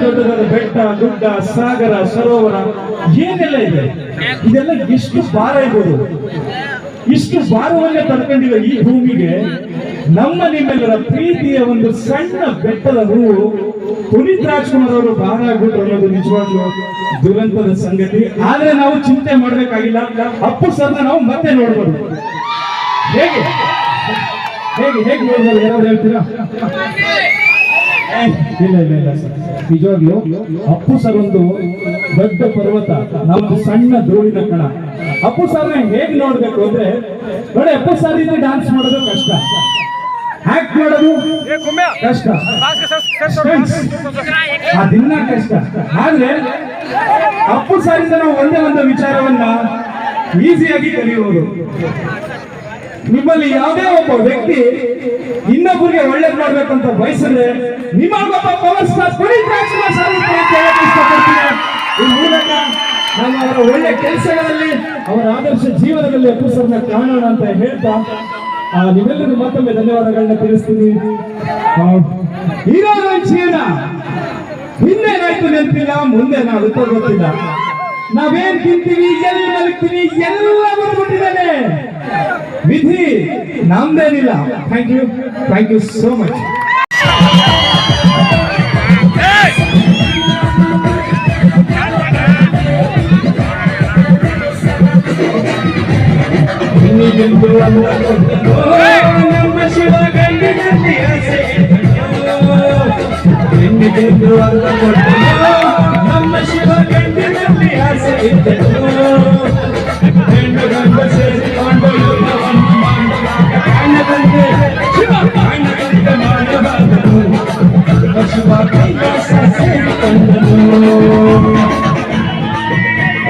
ದೊಡ್ಡದಾದ ಬೆಟ್ಟ ಗುಡ್ಡ ಸಾಗರ ಸರೋವರ ಏನೆಲ್ಲ ಇದೆ ಇದೆಲ್ಲ ಇಷ್ಟು ಭಾರ ಇರ್ಬೋದು ಇಷ್ಟು ಭಾರವನ್ನೇ ತಡ್ಕೊಂಡಿರೋ ಈ ಭೂಮಿಗೆ ನಮ್ಮ ನಿಮ್ಮೆಲ್ಲರ ಪ್ರೀತಿಯ ಒಂದು ಸಣ್ಣ ಬೆಟ್ಟದ ಹೂವು ಪುನೀತ್ ರಾಜ್ಕುಮಾರ್ ಅವರು ಭಾರ ಆಗ್ಬಿಟ್ರು ಅನ್ನೋದು ನಿಜವಾಗ್ಲು ದುರಂತದ ಸಂಗತಿ ಆದ್ರೆ ನಾವು ಚಿಂತೆ ಮಾಡ್ಬೇಕಾಗಿಲ್ಲ ಅಪ್ಪು ಸರ್ನ ನಾವು ಮತ್ತೆ ನೋಡ್ಬೋದು ಹೇಗೆ ಹೇಗೆ ಹೇಗೆ ನೋಡ್ಬೋದು ಯಾರಾದ್ರು ಹೇಳ್ತೀರಾ ಇಲ್ಲ ಇಲ್ಲ ಇಲ್ಲ ಸರ್. ನಿಜವಾಗ್ಲು ಅಪ್ಪು ಸರ್ ಒಂದು ದೊಡ್ಡ ಪರ್ವತ ನಮ್ದು ಸಣ್ಣ ಧೂಳಿನ ಕಣ. ಅಪ್ಪು ಸರ್ನ ಹೇಗ್ ನೋಡ್ಬೇಕು ಅಂದ್ರೆ ನೋಡಿ ಅಪ್ಪು ಸರ್ ಇದ್ರೆ ಡಾನ್ಸ್ ಮಾಡೋದು ಕಷ್ಟ. ಆಕ್ಟ್ ಮಾಡೋದು ಕಷ್ಟ. ಅದಿನ್ನ ಕಷ್ಟ. ಆದ್ರೆ ಅಪ್ಪು ಸಾರಿಂದ ನಾವು ಒಂದೇ ಒಂದು ವಿಚಾರವನ್ನ ಈಸಿಯಾಗಿ ಕಲಿಯುವುದು ನಿಮ್ಮಲ್ಲಿ ಯಾವುದೇ ಒಬ್ಬ ವ್ಯಕ್ತಿ ಇನ್ನೊಬ್ಬರಿಗೆ ಒಳ್ಳೇದು ಮಾಡ್ಬೇಕಂತ ಬಯಸಿದ್ರೆ ನಿಮಗೊಬ್ಬ ಪವರ್ ಸ್ಟಾರ್ ಮೂಲಕ ಅವರ ಒಳ್ಳೆ ಕೆಲಸಗಳಲ್ಲಿ ಅವರ ಆದರ್ಶ ಜೀವನದಲ್ಲಿ ಅಪ್ಪು ಸರ್ನ ಕಾಣೋಣ ಅಂತ ಹೇಳ್ತಾ ಆ, ನಿಮ್ಮೆಲ್ಲರಿಗೂ ಮತ್ತೊಮ್ಮೆ ಧನ್ಯವಾದಗಳನ್ನ ತಿಳಿಸ್ತೀನಿ. ಇರೋದು ಜೀವನ ಹಿಂದೇನಾಯ್ತು ನೆನಪಿಲ್ಲ ಮುಂದೆ ನಾವು ಗೊತ್ತಿಲ್ಲ. ನಾವೇನ್ ತಿಂತೀವಿ ಎಲ್ಲಿ ಮಲಗ್ತೀವಿ ಎಲ್ಲ ಬಂದ್ಬಿಟ್ಟಿದ್ದಾನೆ ವಿಧಿ ನಮ್ದೇನಿಲ್ಲ thank you thank you so much ಇನ್ನಿಗೆಂದು ಅಲ್ಲ ಕೊಟ್ಟನು, ನಮ್ಮ ಶಿವ ಗಂಡಿನಲ್ಲಿ ಆಸೆ ಇಟ್ಟನು. ಇನ್ನಿಗೆಂದು ಅಲ್ಲ ಕೊಟ್ಟನು, ನಮ್ಮ ಶಿವ ಗಂಡಿನಲ್ಲಿ ಆಸೆ ಇಟ್ಟನು.